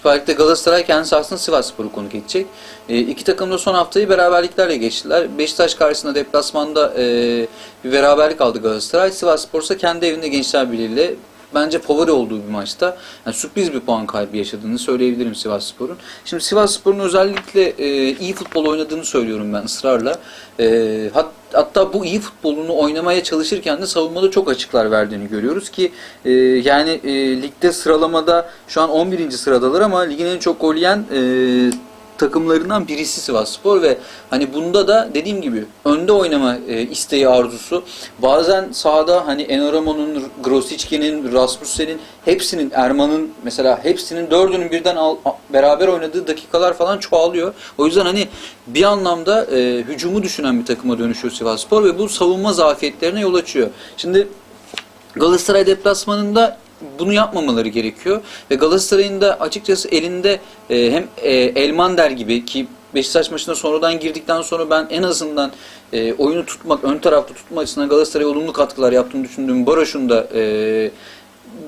Süper Lig'de Galatasaray kendi sahasında Sivasspor'u konuk edecek. E, iki takım da son haftayı beraberliklerle geçtiler. Beşiktaş karşısında deplasmanda e, bir beraberlik aldı Galatasaray. Sivasspor ise kendi evinde Gençler Birliği'yle bence favori olduğu bir maçta yani sürpriz bir puan kaybı yaşadığını söyleyebilirim Sivasspor'un. Şimdi Sivasspor'un özellikle e, iyi futbol oynadığını söylüyorum ben ısrarla. E, hat, hatta bu iyi futbolunu oynamaya çalışırken de savunmada çok açıklar verdiğini görüyoruz ki e, yani e, ligde sıralamada şu an 11. sıradalar ama ligin en çok gol yiyen e, takımlarından birisi Sivasspor ve hani bunda da dediğim gibi önde oynama e, isteği arzusu bazen sahada hani Enoramo'nun, Grosicki'nin, Rasmussen'in hepsinin Erman'ın mesela hepsinin dördünün birden al- beraber oynadığı dakikalar falan çoğalıyor. O yüzden hani bir anlamda e, hücumu düşünen bir takıma dönüşüyor Sivasspor ve bu savunma zafiyetlerine yol açıyor. Şimdi Galatasaray deplasmanında bunu yapmamaları gerekiyor. Ve Galatasaray'ın da açıkçası elinde e, hem e, Elmander gibi ki Beşiktaş maçına sonradan girdikten sonra ben en azından e, oyunu tutmak, ön tarafta tutmak açısından Galatasaray'a olumlu katkılar yaptığını düşündüğüm Baroş'un da e,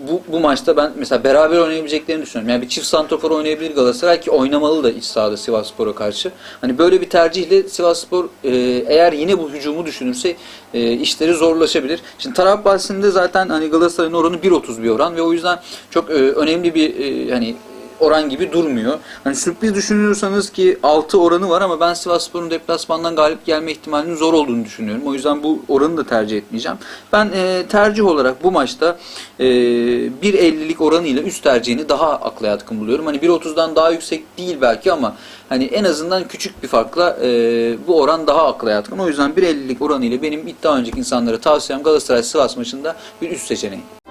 bu, bu maçta ben mesela beraber oynayabileceklerini düşünüyorum. Yani bir çift santrofor oynayabilir Galatasaray ki oynamalı da iç sahada Sivasspor'a karşı. Hani böyle bir tercihle Sivasspor e, eğer yine bu hücumu düşünürse e, işleri zorlaşabilir. Şimdi taraf bahsinde zaten hani Galatasaray'ın oranı 1.30 bir oran ve o yüzden çok e, önemli bir e, hani oran gibi durmuyor. Hani sürpriz düşünüyorsanız ki 6 oranı var ama ben Sivasspor'un deplasmandan galip gelme ihtimalinin zor olduğunu düşünüyorum. O yüzden bu oranı da tercih etmeyeceğim. Ben e, tercih olarak bu maçta e, 1.50'lik oranıyla üst tercihini daha akla yatkın buluyorum. Hani 1.30'dan daha yüksek değil belki ama hani en azından küçük bir farkla e, bu oran daha akla yatkın. O yüzden 1.50'lik oranıyla benim iddia önceki insanlara tavsiyem Galatasaray Sivas maçında bir üst seçeneği.